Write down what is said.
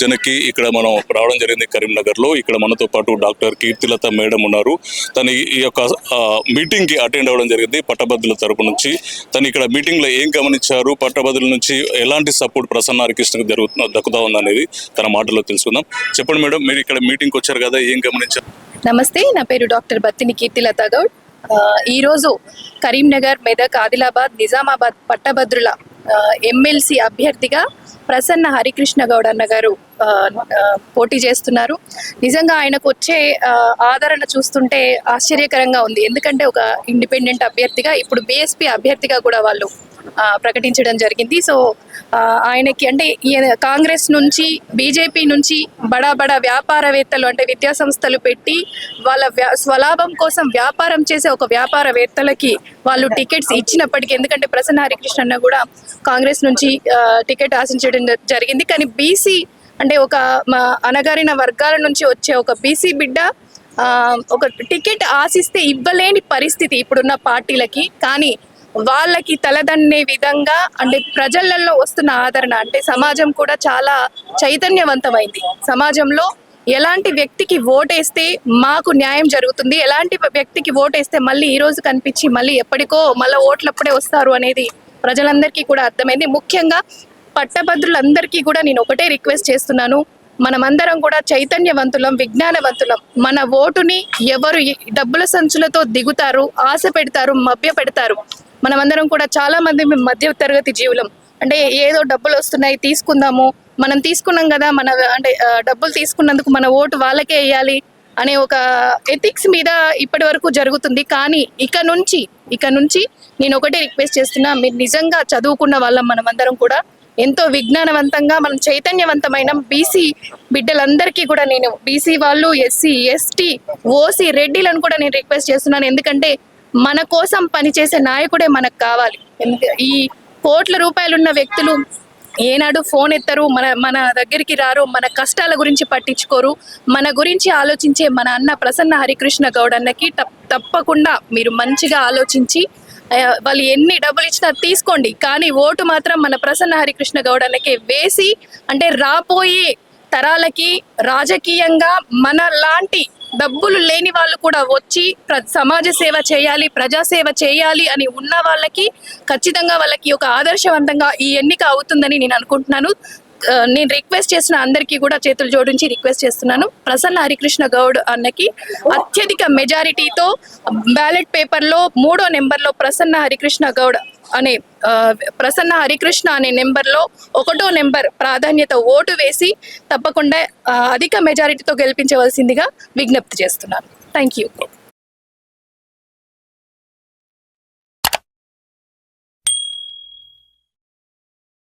జనకి ఇక్కడ మనం రావడం జరిగింది కరీంనగర్లో ఇక్కడ మనతో పాటు డాక్టర్ కీర్తిలత మేడం ఉన్నారు. తను ఈ- యొక్క మీటింగ్కి అటెండ్ అవ్వడం జరిగింది పట్టభద్రుల తరపు నుంచి. తను ఇక్కడ మీటింగ్లో ఏం గమనించారు? పట్టభద్రుల నుంచి ఎలాంటి సపోర్ట్ ప్రసన్న హరికృష్ణకు జరుగుతున్న దక్కుతా ఉందనేది తన మాటల్లో తెలుసుకుందాం. చెప్పండి మేడం మీరు ఇక్కడ మీటింగ్ వచ్చారు కదా ఏం గమనించారు? నమస్తే నా పేరు డాక్టర్ బత్తిని కీర్తిలత గౌడ్. ఈరోజు కరీంనగర్ మెదక్ ఆదిలాబాద్ నిజామాబాద్ పట్టభద్రుల ఎమ్మెల్సీ అభ్యర్థిగా ప్రసన్న హరికృష్ణ గౌడ్ అన్న గారు పోటీ చేస్తున్నారు. నిజంగా ఆయనకు వచ్చే ఆదరణ చూస్తుంటే ఆశ్చర్యకరంగా ఉంది. ఎందుకంటే ఒక ఇండిపెండెంట్ అభ్యర్థిగా ఇప్పుడు బీఎస్పీ అభ్యర్థిగా కూడా వాళ్ళు ప్రకటించడం జరిగింది. సో ఆయనకి అంటే కాంగ్రెస్ నుంచి బీజేపీ నుంచి బడా బడా వ్యాపారవేత్తలు అంటే విద్యా సంస్థలు పెట్టి వాళ్ళ వ్యా స్వలాభం కోసం వ్యాపారం చేసే ఒక వ్యాపారవేత్తలకి వాళ్ళు టికెట్స్ ఇచ్చినప్పటికీ ఎందుకంటే ప్రసన్న హరికృష్ణ కూడా కాంగ్రెస్ నుంచి టికెట్ ఆశించడం జరిగింది. కానీ బీసీ అంటే ఒక మా అనగారిన వర్గాల నుంచి వచ్చే ఒక బీసీ బిడ్డ ఒక టికెట్ ఆశిస్తే ఇవ్వలేని పరిస్థితి ఇప్పుడున్న పార్టీలకి. కానీ వాళ్ళకి తలదన్నే విధంగా అంటే ప్రజలలో వస్తున్న ఆదరణ అంటే సమాజం కూడా చాలా చైతన్యవంతమైంది. సమాజంలో ఎలాంటి వ్యక్తికి ఓటేస్తే మాకు న్యాయం జరుగుతుంది ఎలాంటి వ్యక్తికి ఓటేస్తే మళ్ళీ ఈ రోజు కనిపించి మళ్ళీ ఎప్పటికో మళ్ళీ ఓట్లప్పుడే వస్తారు అనేది ప్రజలందరికీ కూడా అర్థమైంది. ముఖ్యంగా పట్టభద్రులందరికీ కూడా నేను ఒకటే రిక్వెస్ట్ చేస్తున్నాను. మనమందరం కూడా చైతన్యవంతులం విజ్ఞానవంతులం. మన ఓటుని ఎవరు డబ్బుల సంచులతో దిగుతారు ఆశ పెడతారు మభ్య పెడతారు. మనమందరం కూడా చాలా మంది మధ్య తరగతి జీవులం. అంటే ఏదో డబ్బులు వస్తున్నాయి తీసుకుందాము. మనం తీసుకున్నాం కదా మన అంటే డబ్బులు తీసుకున్నందుకు మన ఓటు వాళ్ళకే వేయాలి అనే ఒక ఎథిక్స్ మీద ఇప్పటి వరకు జరుగుతుంది. కానీ ఇక నుంచి ఇక నుంచి నేను ఒకటే రిక్వెస్ట్ చేస్తున్నా మీరు నిజంగా చదువుకున్న వాళ్ళం మనమందరం కూడా. ఎంతో విజ్ఞానవంతంగా మనం చైతన్యవంతమైన బీసీ బిడ్డలందరికీ కూడా నేను బీసీ వాళ్ళు ఎస్సీ ఎస్టీ ఓసీ రెడ్డిలను కూడా నేను రిక్వెస్ట్ చేస్తున్నాను. ఎందుకంటే మన కోసం పనిచేసే నాయకుడే మనకు కావాలి. ఈ కోట్ల రూపాయలున్న వ్యక్తులు ఏనాడు ఫోన్ ఎత్తరు మన మన దగ్గరికి రారు మన కష్టాల గురించి పట్టించుకోరు. మన గురించి ఆలోచించే మన అన్న ప్రసన్న హరికృష్ణ గౌడ్ అన్నకి తప్పకుండా మీరు మంచిగా ఆలోచించి వాళ్ళు ఎన్ని డబ్బులు ఇచ్చినా తీసుకోండి. కానీ ఓటు మాత్రం మన ప్రసన్న హరికృష్ణ గౌడ్ అన్నకే వేసి అంటే రాబోయే తరాలకి రాజకీయంగా మన లాంటి డబ్బులు లేని వాళ్ళు కూడా వచ్చి ప్ర సమాజ సేవ చేయాలి ప్రజాసేవ చేయాలి అని ఉన్న వాళ్ళకి ఖచ్చితంగా వాళ్ళకి ఒక ఆదర్శవంతంగా ఈ ఎన్నిక అవుతుందని నేను అనుకుంటున్నాను. నేను రిక్వెస్ట్ చేసిన అందరికీ కూడా చేతులు జోడించి రిక్వెస్ట్ చేస్తున్నాను. ప్రసన్న హరికృష్ణ గౌడ్ అన్నకి అత్యధిక మెజారిటీతో బ్యాలెట్ పేపర్లో మూడో నెంబర్లో ప్రసన్న హరికృష్ణ గౌడ్ అనే ప్రసన్న హరికృష్ణ అనే నెంబర్లో ఒకటో నెంబర్ ప్రాధాన్యత ఓటు వేసి తప్పకుండా అధిక మెజారిటీతో గెలిపించవలసిందిగా విజ్ఞప్తి చేస్తున్నాను. Thank you